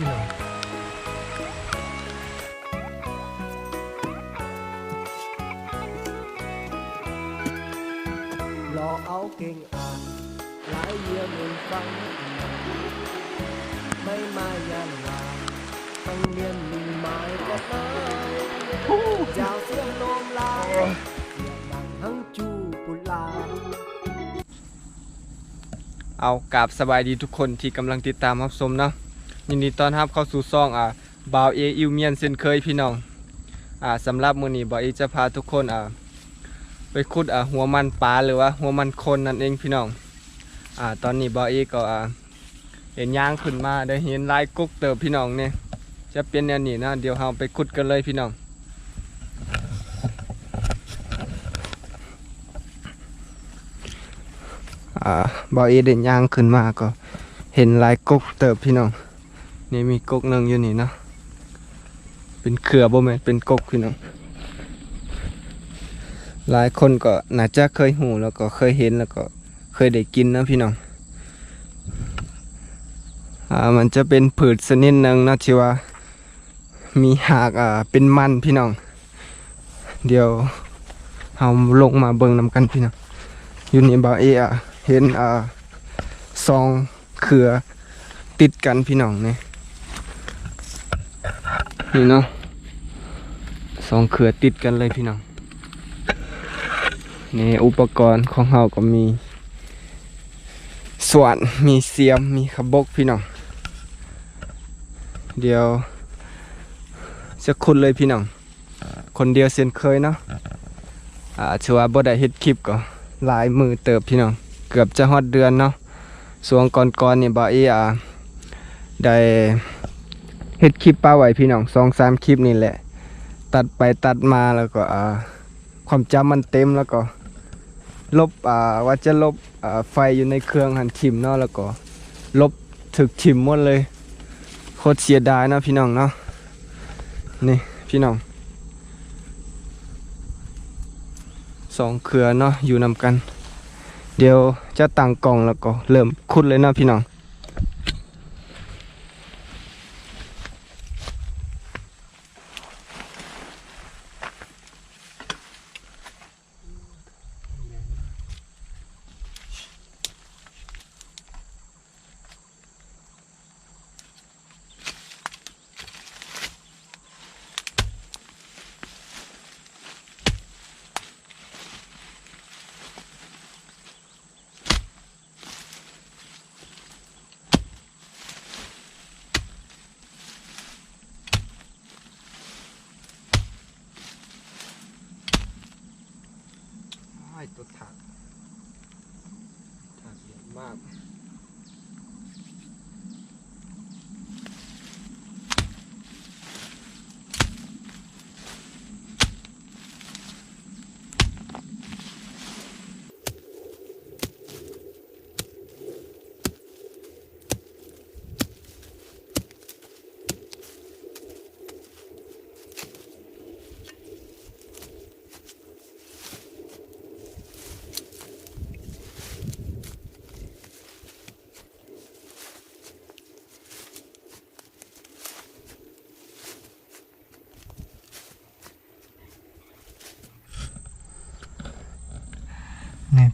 พี่น้องหลอกเอาเก่งอ่านหลายเยี่ยมมึงฟัง ไม่มายันลาต้องเรียนมีหมายก็ตายเจ้าเสียงโนมลายเสียงดังทั้งจูปุลาเอากราบสบายดีทุกคนที่กำลังติดตามรับชมเนาะ ยินดีต้อนรับเข้าสู่ซ่องอ่าบาวเออิวเมียนเช่นเคยพี่น้องอ่าสำหรับมื้อนี้บาวเอจะพาทุกคนอ่าไปขุดอ่าหัวมันปลาหรือว่าหัวมันคนนั่นเองพี่น้องอ่าตอนนี้บาวเอก็อ่าเห็นย่างขึ้นมาได้เห็นลายกุ๊กเติบพี่น้องเนี่ยจะเป็นแนวนี้นะเดี๋ยวเราไปขุดกันเลยพี่น้องอ่าบอเอเด่นย่างขึ้นมาก็เห็นลายกุ๊กเติบพี่น้อง นี่มีกกหนึ่งอยู่นี่นะ เป็นเครือบ่แม่เป็นกกพี่น้องหลายคนก็น่าจะเคยหูแล้วก็เคยเห็นแล้วก็เคยได้กินนะพี่น้องอ่ามันจะเป็นผืดชนิดหนึ่งนะที่ว่า มีหากอ่าเป็นมันพี่น้อง เดี๋ยวเอาลงมาเบิ่งนำกันพี่น้องอยู่นี่บาเออะเห็นอ่าซองเขือติดกันพี่น้องเนี่ย นี่เนาะซองเขือติดกันเลยพี่น้องนี่อุปกรณ์ของเราก็มีส่วนมีเสียมมีขบกพี่น้องเดี๋ยวจะคุณเลยพี่น้องคนเดียวเซียนเคยเนาะอ่าชื่อว่าบ่ได้เฮ็ดคลิปก็หลายมือเติบพี่น้องเกือบจะฮอดเดือนเนาะส่วงก่อนๆนี่บ่เออ่าได้ เฮ็ดคลิปป้าไหวพี่น้องสองสามคลิปนี่แหละ ตัดไปตัดมาแล้วก็อ่าความจำมันเต็มแล้วก็ ลบอ่าว่าจะลบอ่าไฟอยู่ในเครื่องหันทิมเนาะแล้วก็ ลบถึกทิมหมดเลยโคตรเสียดายนะพี่น้องเนาะนี่พี่น้องสองเครือเนาะอยู่นำกัน เดี๋ยวจะตั้งกล่องแล้วก็เริ่มขุดเลยนะพี่น้อง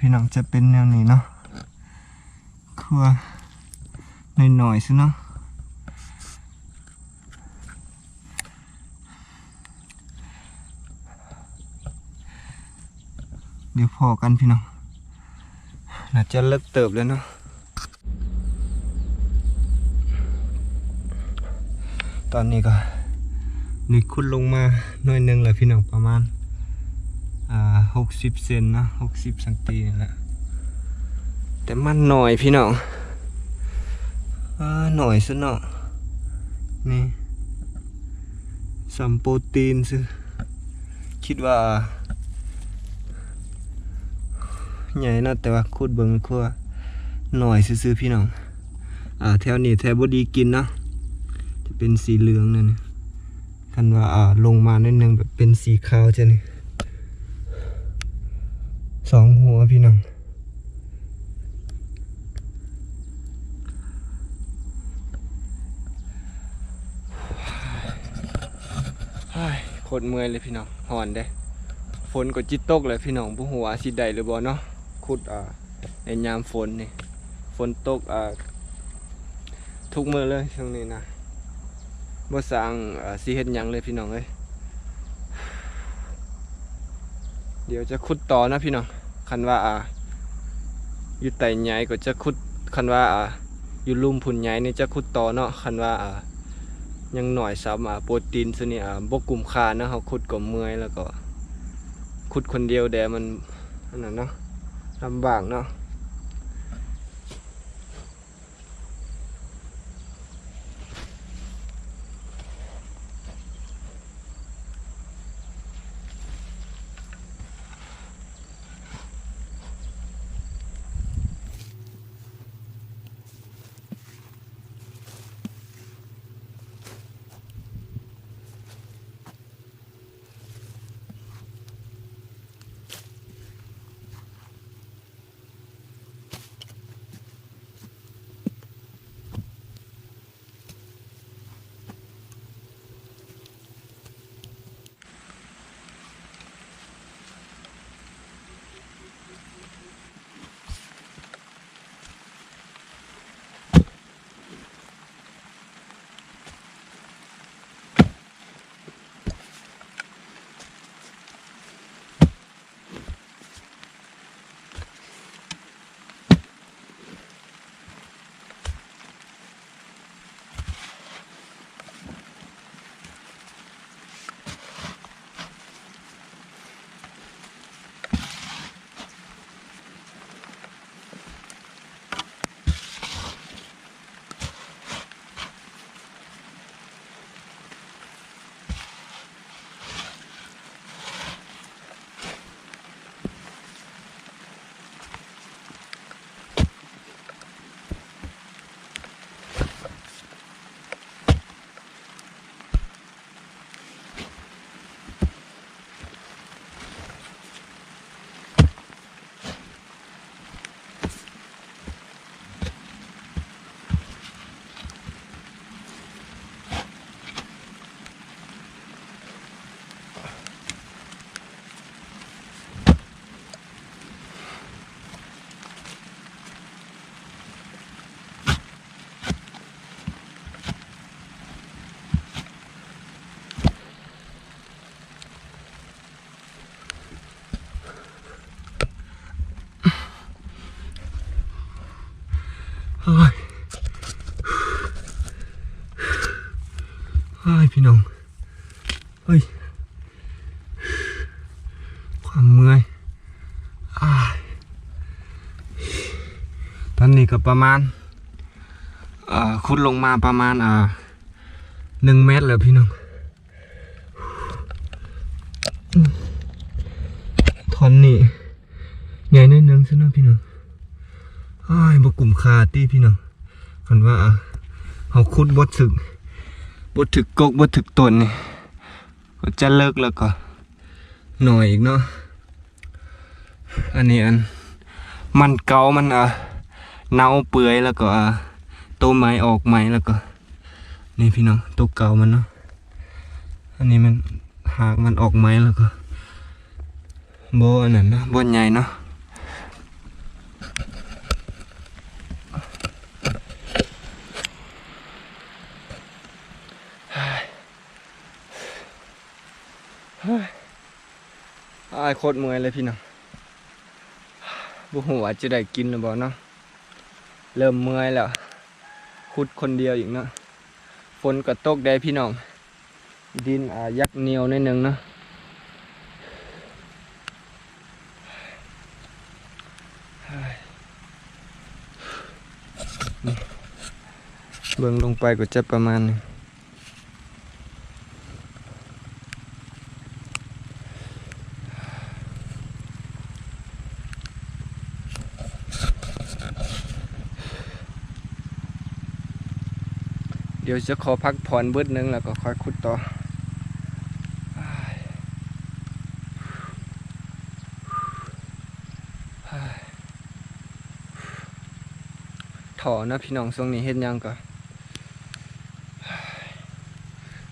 พี่น้องจะเป็นแนวนี้เนาะครัวหน่อยๆซิเนาะเดี๋ยวพอกันพี่น้องน่าจะเลิกเติบแล้วเนาะตอนนี้ก็นี่คุดลงมาหน่อยหนึงเลยพี่น้องประมาณ หกสิบเซนนะหกสิบสังตีนี่แหละแต่มันหน่อยพี่น้องอหน่อยซะเนาะนี่สัมโปรตีนซึคิดว่า ใหญ่นะแต่ว่าคูดเบิงคือว่าหน่อยซื่อพี่น้อง อ่าแถวนี้แถวบดีกินนะจะเป็นสีเหลืองนั่นนี่คันว่าอ่าลงมานิดนึงแบบเป็นสีขาวจะนี่ สองหัวพี่น้องไอ้โคตรเมื่อยเลยพี่น้องหอนเด้ฝนก็จิตตกเลยพี่น้องผู้หัวสิได้หรือบอเนาะขุดอ่าในยามฝนนี่ฝนตกอ่าทุกเมื่อเลยช่วงนี้นะบ่สร้างอ่าสีเฮ็ดยังเลยพี่น้องเอ้ เดี๋ยวจะขุดต่อนะพี่น้องคันว่าอ่าอยู่ไต่ใหญ่ก็จะขุดคันว่าอ่าอยู่ลุ่มพุ่นใหญ่นี่จะขุดต่อเนาะคันว่าอ่ายังหน่อยซ้ำอ่าโปรตีนซะนี่อ่าบกกลุ่มคานะเขาขุดก็เมื่อยแล้วก็ขุดคนเดียวแดมันอันนั้นเนาะลำบากเนาะ ยพี่น้อง เฮ้ย ความเมื่อยอตอนนี้ก็ประมาณเอ่อขุดลงมาประมาณหนึ่งเมตรแล้วพี่น้อง ทอนนี่ใหญ่นิดนึงซะเนาะพี่น้องอ้ายบกลุ่มคาตี้พี่น้องคันว่าเขาขุดบดถึก บดถึกกกบดถึกต้นนี่ก็จะเลิกแล้วก็หน่อยอีกเนาะอันนี้อันมันเกามันอะเน่าเปื่อยแล้วก็อะตัวไม้ออกไม้แล้วก็ นี่พี่น้องตัวเก่ามันเนาะอันนี้มันหากมันออกไม้แล้วก็โบอันนั้นเนาะโบใหญ่เนาะ อายโคตรเมื่อยเลยพี่น้องบุหัวจะได้กินหรือเปล่าเนาะ เริ่มเมื่อยแล้วขุดคนเดียวอีกเนาะ ฝนก็ตกได้พี่น้อง ดินอ่ายักเหนียวนิดนึงเนาะเบิ่งลงไปก็จะประมาณนี้ เดี๋ยวจะขอพักผ่อนเบิดนึงแล้วก็ค่อยขุดต่อถอนะพี่น้องช่วงนี้เฮ็ดยังก็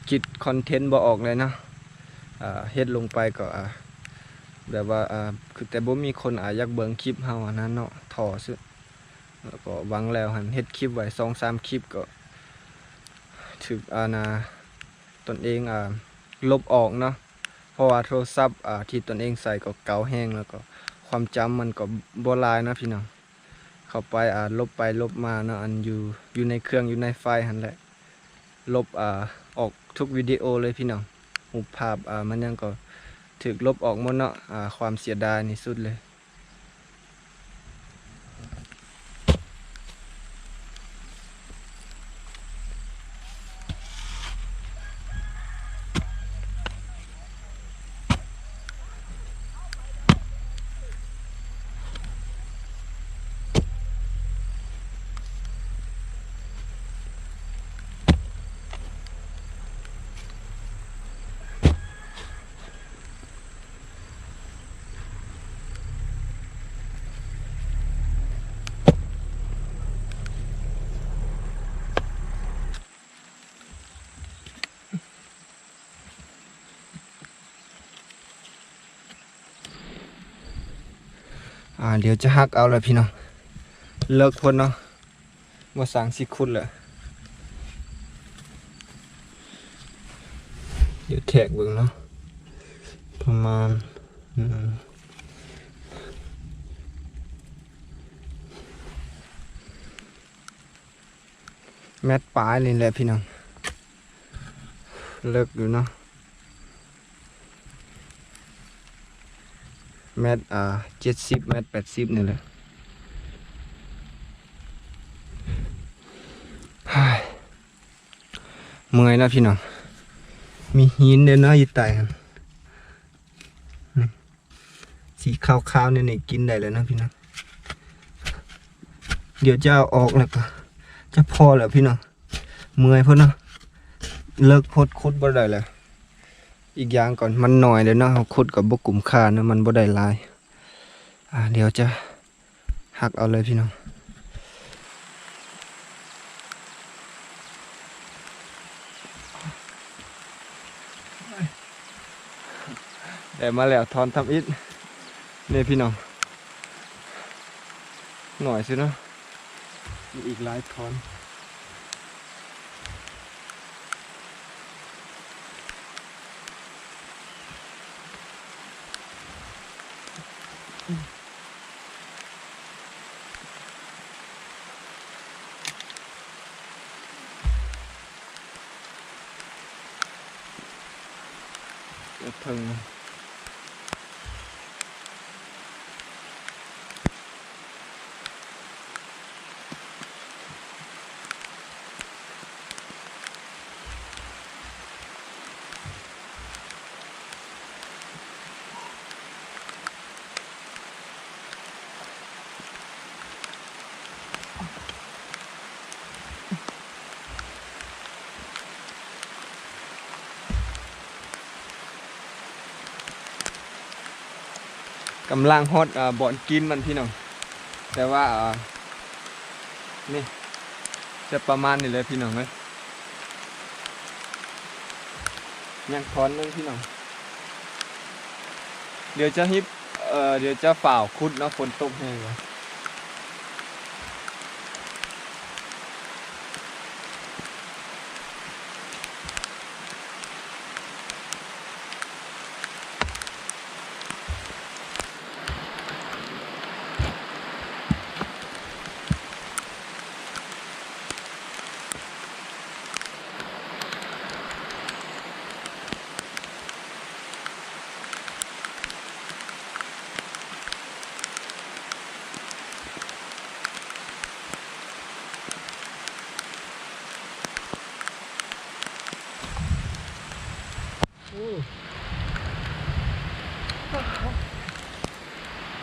คิดคอนเทนต์บ่ออกเลยนะเฮ็ดลงไปก็แบบว่าคือแต่บ่มีคนอาอยากเบิ่งคลิปเฮาอันนั้นเนาะถอซึแล้วก็วังแล้วหันเฮ็ดคลิปไว้2-3คลิปก็ ถึกอานาตนเองอ่าลบออกเนาะเพราะว่าโทรศัพท์อ่าที่ตนเองใส่ก็เก่าแห้งแล้วก็ความจำมันก็บ่ลายนะพี่น้องเข้าไปอ่าลบไปลบมาเนาะอันอยู่อยู่ในเครื่องอยู่ในไฟล์หั่นแหละลบอ่าออกทุกวิดีโอเลยพี่น้องรูปภาพอ่ามันยังก็ถึกลบออกหมดเนาะอ่าความเสียดายนี่สุดเลย อ่าเดี๋ยวจะหักเอาเลยพี่น้องเลิกพ่นเนาะมาสั่งสิคุดเลยเดี๋ยวแทกเบิ่งเนาะประมาณแมตปลายนี่แหละพี่น้องเลิกอยู่เนาะ เมตรอ่าเจ็ดสิบเมตรแปดสิบนี่แหละฮ่ายเมื่อยนะพี่น้อง มีหินเดินเนาะอยู่ใต้กันนี่สีขาวๆเนี่ยนี่กินได้เลยนะพี่น้อง เดี๋ยวจะเอาออกแล้วก็จะพอแล้วพี่น้อง เมื่อยเพิ่นเนาะเลิกพดคุดบ่ได้แล้ว อีกอย่างก่อนมันหน่อยเดี๋ยวเนาะเราขุดกับบกกลุ่มค่านะมันบ่ได้ลายอ่าเดี๋ยวจะหักเอาเลยพี่น้องแต่มาแล้วทอนทำอิฐนี่พี่น้องหน่อยสินะมีอีกหลายทอน เดี๋ยว กำลังฮอตบ่อนกินมันพี่น้องแต่ว่านี่จะประมาณนี้เลยพี่น้องเลยยังคอนนึงพี่น้องเดี๋ยวจะฮิปเเดี๋ยวจะฝ่าวคุดเนาะฝนตกแห้งเลย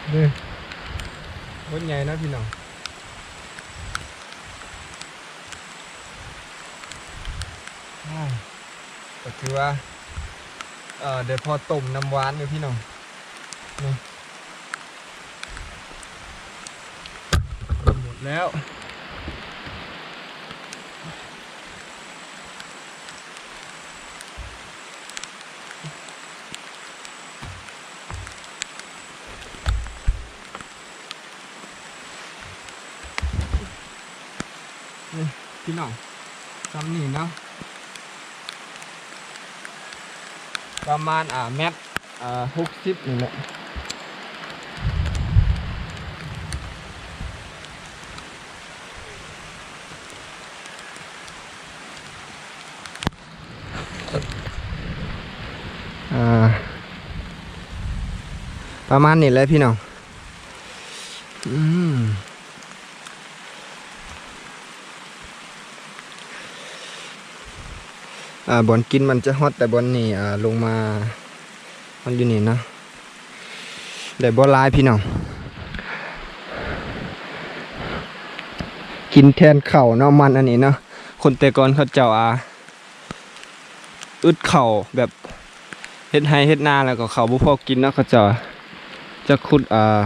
นี่รถใหญ่นะพี่น้องก็ถือว่า เอ่อ เดี๋ยวพอต้มน้ำหวานเลยพี่น้องนี่หมดแล้ว พี่น้องซ้ำนี่เนาะประมาณอ่าเมตรอ่าหกสิบนี่แหละอ่าประมาณนี้แหละพี่น้องอืม อ่า บอลกินมันจะฮอตแต่บอลนี่อ่าลงมามันอยู่นี่นะแต่บอลลายพี่น้องกินแทนเข่าเนาะมันอันนี้เนาะคนแต่ก่อนเขาเจ้าอาอึดเข่าแบบเฮ็ดไห้เฮ็ดนาแล้วก็เขาบ่พอกินเนาะเขาเจ้าจะขุดอ่า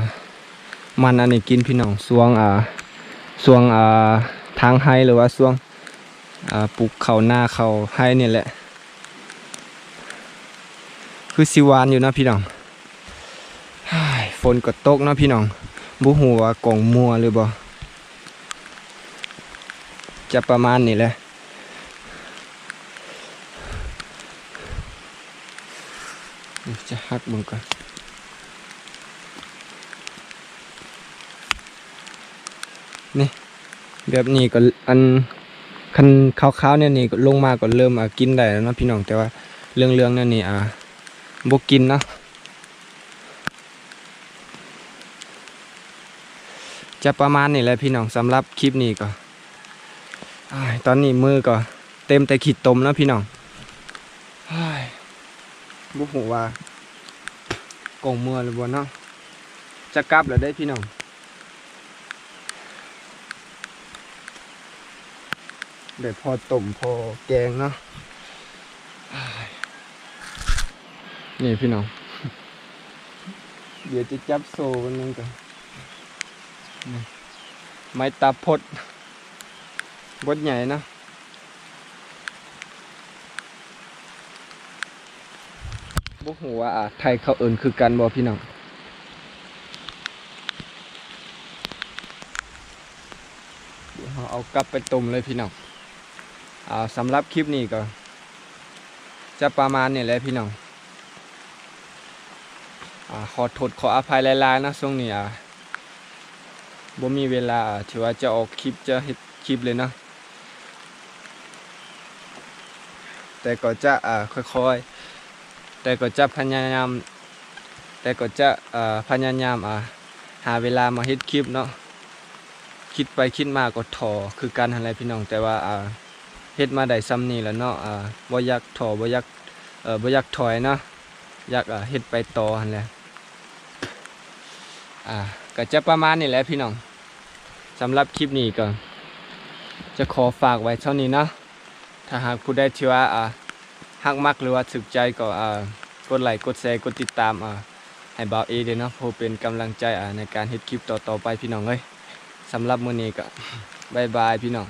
มันอันนี้กินพี่น้องสวงอ่าสวงอ่าทางไห้หรือว่าสวง ปลูกเขาหน้าเขาให้เนี่ยแหละ คือสิวานอยู่นะพี่น้องฮ้ฝนก็ตกนะพี่น้องบุหัวกล่องมัวหรือบ่จะประมาณนี้แหละจะหักมึงก่อนนี่แบบนี้ก็อัน คันขาวๆเนี่ยนี่ลงมาก็เริ่มกินได้แล้วนะพี่น้องแต่ว่าเรื่องๆเนี่ยนี่อะบกินเนาะจะประมาณนี้แหละพี่น้องสำหรับคลิปนี้ก็ตอนนี้มือก็เต็มแต่ขีดตมแล้วพี่น้องอ้ายบ่ฮู้ว่ากงมือหรือบ่เนาะจะกลับแล้วได้พี่น้อง เดี๋ยวพอต้มพอแกงเนาะอ้ายนี่พี่น้อง เดี๋ยวจะจับโซ่วันนึงก่อนนี่ไม้ตาพดบดใหญ่นะบุหัวาอะไทยเขาเอินคือกันบ่พี่น้องเดี๋ยวเราเอากลับไปต้มเลยพี่น้องอ่า สำหรับคลิปนี้ก็ จะประมาณนี้แหละพี่น้องอขอโทษขออภัยหลายๆนะช่วงนี้อะบ่มีเวลาที่ว่าจะออกคลิปจะเฮ็ดคลิปเลยเนาะแต่ก็จะค่อยๆ แต่ก็จะพยายาม แต่ก็จะพยายามหาเวลามาเฮ็ดคลิปเนาะคิดไปคิดมาก็ทอคือกันอะไรพี่น้องแต่ว่าอ่า เฮ็ดมาได้ซ้ำนี้แล้วเนาะอ่าบ่อยากถอบ่อยากเอ่อบ่อยากถอยเนาะอยากอ่าเฮ็ดไปต่อหั่นแหละอ่าก็จะประมาณนี้แหละพี่น้องสำหรับคลิปนี้ก็จะขอฝากไว้เท่านี้เนาะถ้าหากผู้ใดที่ว่าอ่าฮักมักหรือว่าสึกใจก็อ่ากดไลค์กดแชร์กดติดตามอ่าให้บ่าวเอเด้เนาะเพื่อเป็นกำลังใจอ่าในการเฮ็ดคลิปต่อๆไปพี่น้องเอ้ยสำหรับมื้อนี้ก็บ๊ายบายพี่น้อง